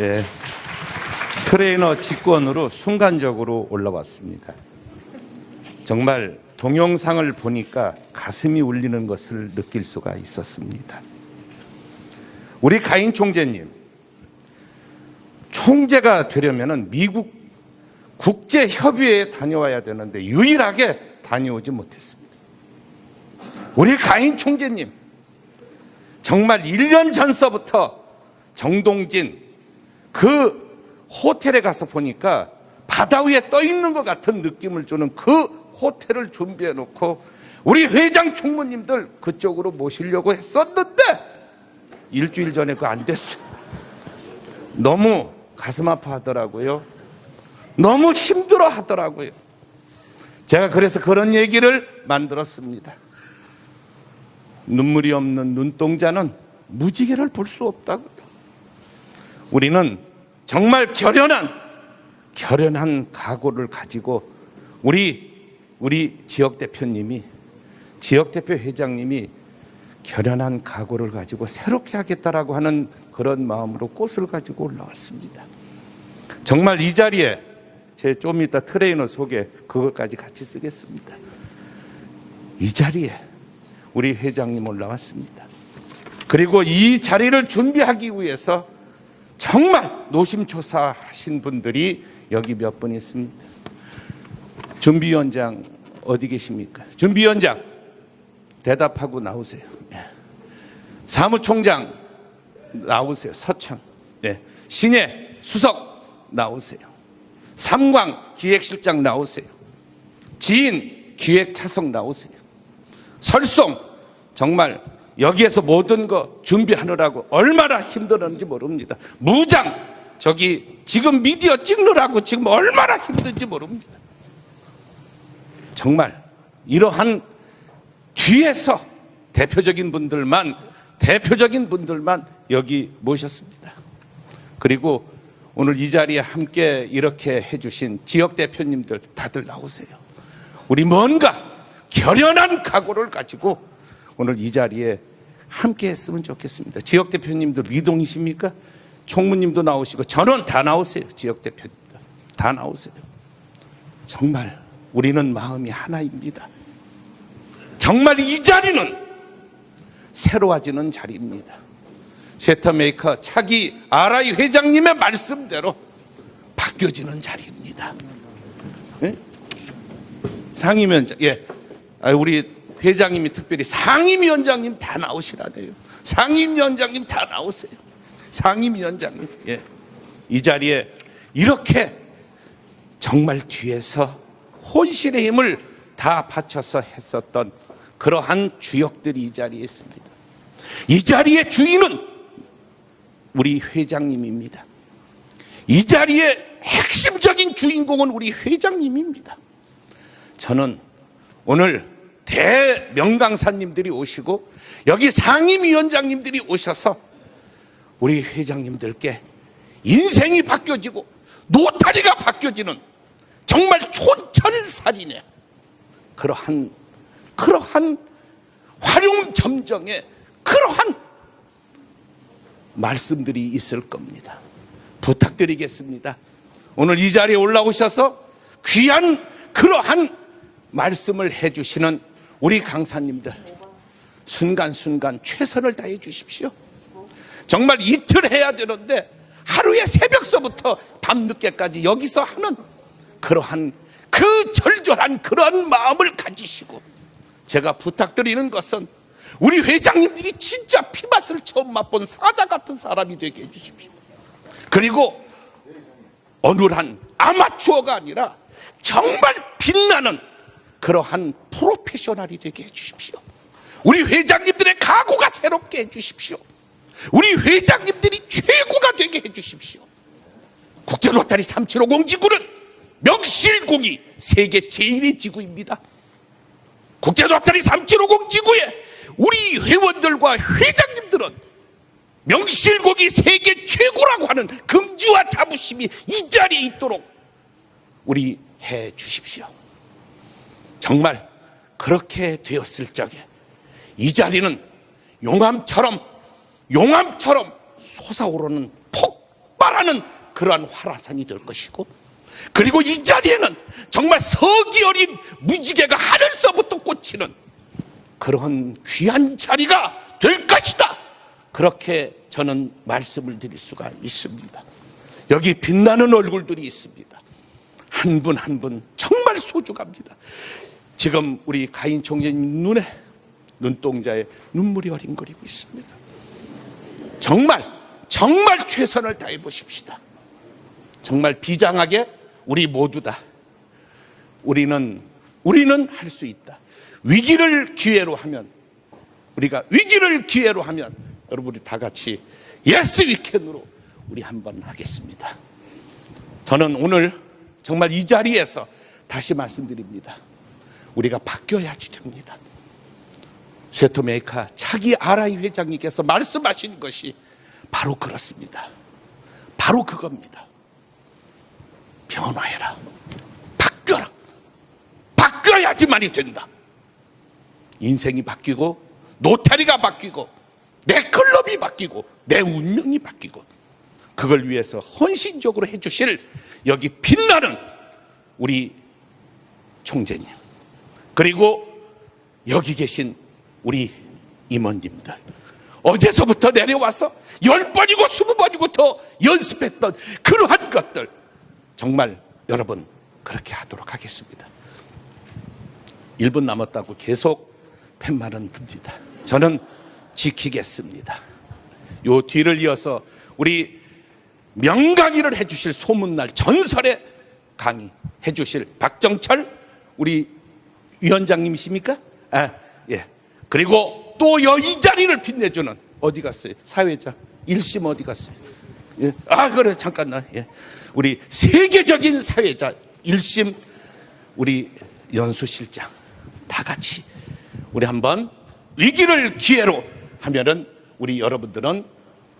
예, 트레이너 직권으로 순간적으로 올라왔습니다. 정말 동영상을 보니까 가슴이 울리는 것을 느낄 수가 있었습니다. 우리 가인 총재님, 총재가 되려면 미국 국제협의회에 다녀와야 되는데 유일하게 다녀오지 못했습니다. 우리 가인 총재님, 정말 1년 전서부터 정동진 그 호텔에 가서 보니까 바다 위에 떠 있는 것 같은 느낌을 주는 그 호텔을 준비해 놓고 우리 회장 총무님들 그쪽으로 모시려고 했었는데 일주일 전에 그거 안 됐어요. 너무 가슴 아파하더라고요. 너무 힘들어 하더라고요. 제가 그래서 그런 얘기를 만들었습니다. 눈물이 없는 눈동자는 무지개를 볼 수 없다고요. 우리는 정말 결연한 결연한 각오를 가지고 우리 우리 지역 대표님이 지역 대표 회장님이 결연한 각오를 가지고 새롭게 하겠다라고 하는 그런 마음으로 꽃을 가지고 올라왔습니다. 정말 이 자리에 제 좀 이따 트레이너 소개 그것까지 같이 쓰겠습니다. 이 자리에 우리 회장님 올라왔습니다. 그리고 이 자리를 준비하기 위해서 정말 노심초사 하신 분들이 여기 몇 분 있습니다. 준비위원장 어디 계십니까? 준비위원장 대답하고 나오세요. 예. 사무총장 나오세요. 서천. 예. 신예 수석 나오세요. 삼광 기획실장 나오세요. 지인 기획 차석 나오세요. 설송 정말 여기에서 모든 거 준비하느라고 얼마나 힘들었는지 모릅니다. 무장 저기 지금 미디어 찍느라고 지금 얼마나 힘든지 모릅니다. 정말 이러한 뒤에서 대표적인 분들만 대표적인 분들만 여기 모셨습니다. 그리고 오늘 이 자리에 함께 이렇게 해주신 지역 대표님들 다들 나오세요. 우리 뭔가 결연한 각오를 가지고 오늘 이 자리에 함께 했으면 좋겠습니다. 지역 대표님들 미동이십니까? 총무님도 나오시고 전원 다 나오세요. 지역 대표님들 다 나오세요. 정말 우리는 마음이 하나입니다. 정말 이 자리는 새로워지는 자리입니다. 쉐터메이커 차기 아라이 회장님의 말씀대로 바뀌어지는 자리입니다. 예? 상임위원장, 예, 아, 우리 회장님이 특별히 상임위원장님 다 나오시라네요. 상임위원장님 다 나오세요. 상임위원장님, 예, 이 자리에 이렇게 정말 뒤에서 혼신의 힘을 다 바쳐서 했었던 그러한 주역들이 이 자리에 있습니다. 이 자리의 주인은 우리 회장님입니다. 이 자리의 핵심적인 주인공은 우리 회장님입니다. 저는 오늘 대명강사님들이 오시고 여기 상임위원장님들이 오셔서 우리 회장님들께 인생이 바뀌어지고 노타리가 바뀌어지는 정말 촌철살인의 그러한 그러한 활용점정의 그러한 말씀들이 있을 겁니다. 부탁드리겠습니다. 오늘 이 자리에 올라오셔서 귀한 그러한 말씀을 해주시는 우리 강사님들 순간순간 최선을 다해 주십시오. 정말 이틀 해야 되는데 하루에 새벽서부터 밤늦게까지 여기서 하는 그러한 그 절절한 그러한 마음을 가지시고 제가 부탁드리는 것은 우리 회장님들이 진짜 피맛을 처음 맛본 사자 같은 사람이 되게 해주십시오. 그리고 어눌한 아마추어가 아니라 정말 빛나는 그러한 프로페셔널이 되게 해주십시오. 우리 회장님들의 각오가 새롭게 해주십시오. 우리 회장님들이 최고가 되게 해주십시오. 국제로타리 3750 지구는 명실공히 세계 제일의 지구입니다. 국제로타리 3750 지구에 우리 회원들과 회장님들은 명실공히 세계 최고라고 하는 긍지와 자부심이 이 자리에 있도록 우리 해 주십시오. 정말 그렇게 되었을 적에 이 자리는 용암처럼 용암처럼 솟아오르는 폭발한 선포하는 그러한 화라산이 될 것이고 그리고 이 자리에는 정말 서기 어린 무지개가 하늘서부터 꽂히는 그런 귀한 자리가 될 것이다. 그렇게 저는 말씀을 드릴 수가 있습니다. 여기 빛나는 얼굴들이 있습니다. 한 분 한분 정말 소중합니다. 지금 우리 가인 총재님 눈에 눈동자에 눈물이 어린거리고 있습니다. 정말 정말 최선을 다해 보십시다. 정말 비장하게 우리 모두 다 우리는 우리는 할 수 있다. 위기를 기회로 하면 우리가 위기를 기회로 하면 여러분 우리 다 같이 예스 위켄으로 우리 한번 하겠습니다. 저는 오늘 정말 이 자리에서 다시 말씀드립니다. 우리가 바뀌어야지 됩니다. 쇠토메이카 차기 아라이 회장님께서 말씀하신 것이 바로 그렇습니다. 바로 그겁니다. 변화해라. 바뀌어라. 바뀌어야지만이 된다. 인생이 바뀌고 노타리가 바뀌고 내 클럽이 바뀌고 내 운명이 바뀌고 그걸 위해서 헌신적으로 해주실 여기 빛나는 우리 총재님 그리고 여기 계신 우리 임원님들 어제서부터 내려와서 열 번이고 스무 번이고 더 연습했던 그러한 것들 정말 여러분 그렇게 하도록 하겠습니다. 1분 남았다고 계속 팻말은 듭니다. 저는 지키겠습니다. 요 뒤를 이어서 우리 명강의를 해주실 소문날 전설의 강의 해주실 박정철 우리 위원장님이십니까? 아, 예. 그리고 또이 자리를 빛내주는 어디 갔어요? 사회자 일심 어디 갔어요? 예. 아 그래 잠깐 나 예. 우리 세계적인 사회자 일심 우리 연수 실장 다 같이 우리 한번 위기를 기회로 하면은 우리 여러분들은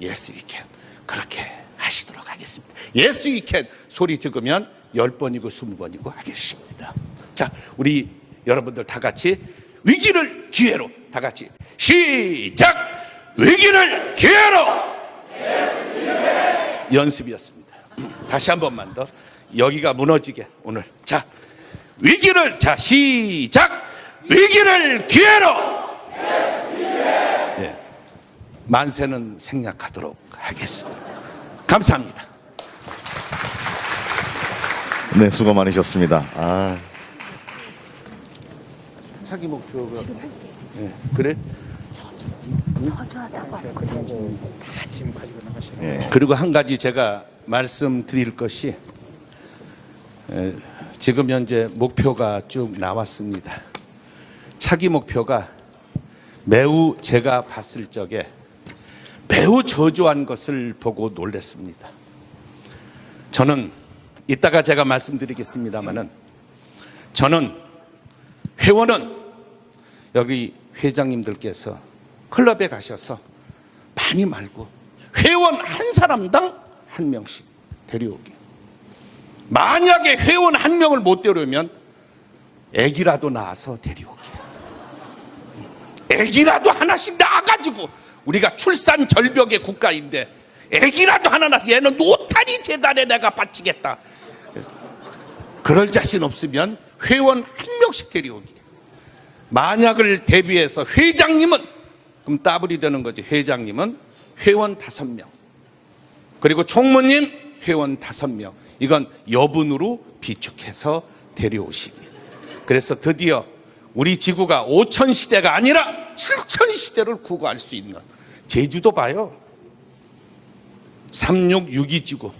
예스 위켄 그렇게 하시도록 하겠습니다. 예스 위켄 소리 적으면 열 번이고 스무 번이고 하겠습니다. 자, 우리 여러분들 다 같이 위기를 기회로 다 같이 시작 위기를 기회로 연습이었습니다. 다시 한 번만 더 여기가 무너지게 오늘 자 위기를 자 시작 위기를 기회로 예. 만세는 생략하도록 하겠습니다. 감사합니다. 네, 수고 많으셨습니다. 아, 차기 목표가 예, 그래? 예. 그리고 한 가지 제가 말씀드릴 것이 에, 지금 현재 목표가 쭉 나왔습니다. 차기 목표가 매우 제가 봤을 적에 매우 저조한 것을 보고 놀랐습니다. 저는 이따가 제가 말씀드리겠습니다만은 저는 회원은 여기 회장님들께서 클럽에 가셔서 많이 말고 회원 한 사람당 한 명씩 데려오기. 만약에 회원 한 명을 못 데려오면 애기라도 낳아서 데려오기. 애기라도 하나씩 낳아가지고 우리가 출산 절벽의 국가인데 애기라도 하나 낳아서 얘는 노타리 재단에 내가 바치겠다. 그럴 자신 없으면 회원 한 명씩 데려오기. 만약을 대비해서 회장님은 그럼 따블이 되는 거지. 회장님은 회원 다섯 명. 그리고 총무님 회원 다섯 명. 이건 여분으로 비축해서 데려오시기. 그래서 드디어 우리 지구가 5천 시대가 아니라 7천 시대를 구가할 수 있는 제주도 봐요. 3662 지구.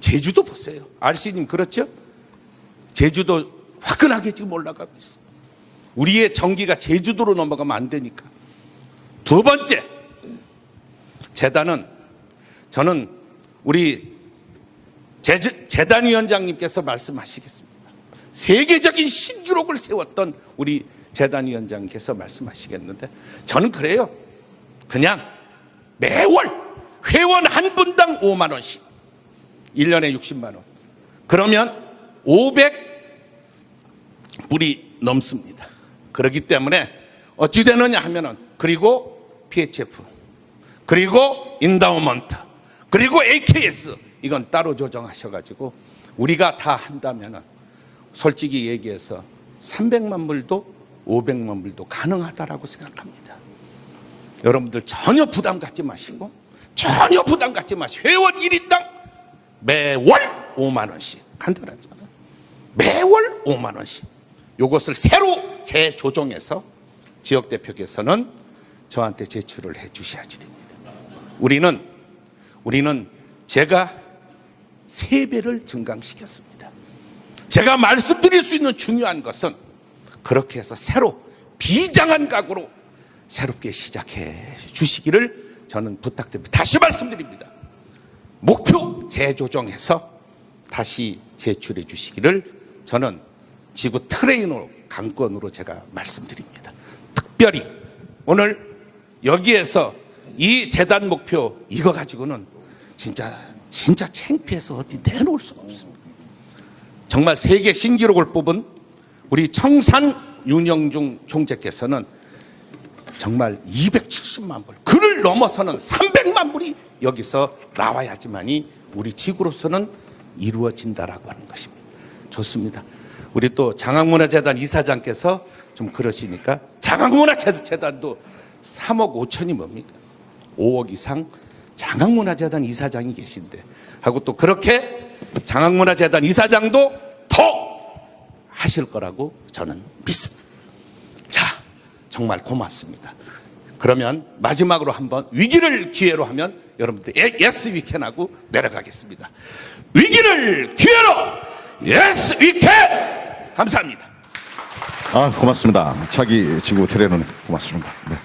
제주도 보세요. RC님 그렇죠? 제주도 화끈하게 지금 올라가고 있어. 우리의 전기가 제주도로 넘어가면 안 되니까. 두 번째, 재단은 저는 우리 재, 재단위원장님께서 말씀하시겠습니다. 세계적인 신기록을 세웠던 우리 재단위원장께서 말씀하시겠는데 저는 그래요. 그냥 매월 회원 한 분당 5만 원씩 1년에 60만 원. 그러면 500 불이 넘습니다. 그렇기 때문에 어찌 되느냐 하면은 그리고 PHF 그리고 인다우먼트 그리고 AKS 이건 따로 조정하셔가지고 우리가 다 한다면은 솔직히 얘기해서 300만 불도 500만 불도 가능하다라고 생각합니다. 여러분들 전혀 부담 갖지 마시고 전혀 부담 갖지 마시고 회원 1인당 매월 5만 원씩 간단하잖아요. 매월 5만 원씩. 요것을 새로 재조정해서 지역 대표께서는 저한테 제출을 해 주셔야지 됩니다. 우리는 우리는 제가 세 배를 증강시켰습니다. 제가 말씀드릴 수 있는 중요한 것은 그렇게 해서 새로 비장한 각오로 새롭게 시작해 주시기를 저는 부탁드립니다. 다시 말씀드립니다. 목표 재조정해서 다시 제출해 주시기를 저는 지구 트레이너 강권으로 제가 말씀드립니다. 특별히 오늘 여기에서 이 재단 목표 이거 가지고는 진짜 진짜 창피해서 어디 내놓을 수가 없습니다. 정말 세계 신기록을 뽑은 우리 청산 윤영중 총재께서는 정말 270만 불, 그를 넘어서는 300만 불이 여기서 나와야지만이 우리 지구로서는 이루어진다라고 하는 것입니다. 좋습니다. 우리 또 장학문화재단 이사장께서 좀 그러시니까 장학문화재단도 3억 5천이 뭡니까? 5억 이상 장학문화재단 이사장이 계신데 하고 또 그렇게 장학문화재단 이사장도 더 하실 거라고 저는 믿습니다. 자, 정말 고맙습니다. 그러면 마지막으로 한번 위기를 기회로 하면 여러분들 예- 예스 위켄하고 내려가겠습니다. 위기를 기회로 예스 위켄 감사합니다. 아 고맙습니다. 차기 지구 트레너님 고맙습니다. 네.